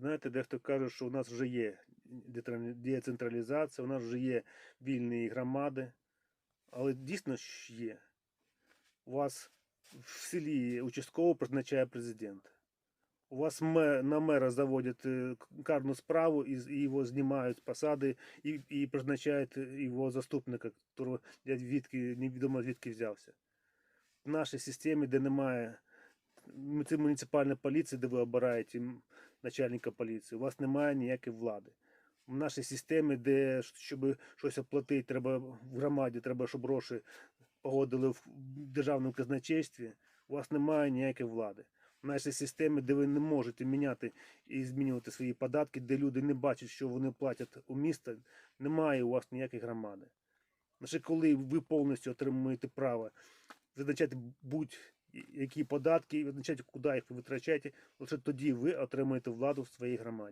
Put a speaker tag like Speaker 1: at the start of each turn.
Speaker 1: Знаєте, дехто каже, що у нас вже є децентралізація, у нас вже є вільні громади, але дійсно ж є. У вас в селі участково призначає президент. У вас на мера заводять е, карну справу і, його знімають з посади і, призначають його заступника, якого відки, невідомо звідки взявся. В нашій системі, де немає це муніципальна поліція, де ви обираєте начальника поліції, у вас немає ніякої влади. В нашій системі, де щоб щось оплатити, треба в громаді, треба, щоб гроші погодили в державному казначействі, у вас немає ніякої влади. В нашій системі, де ви не можете міняти і змінювати свої податки, де люди не бачать, що вони платять у місто, немає у вас ніякої громади. Лише коли ви повністю отримуєте право визначати будь-які податки і визначати, куди їх ви витрачаєте, лише тоді ви отримаєте владу в своїй громаді.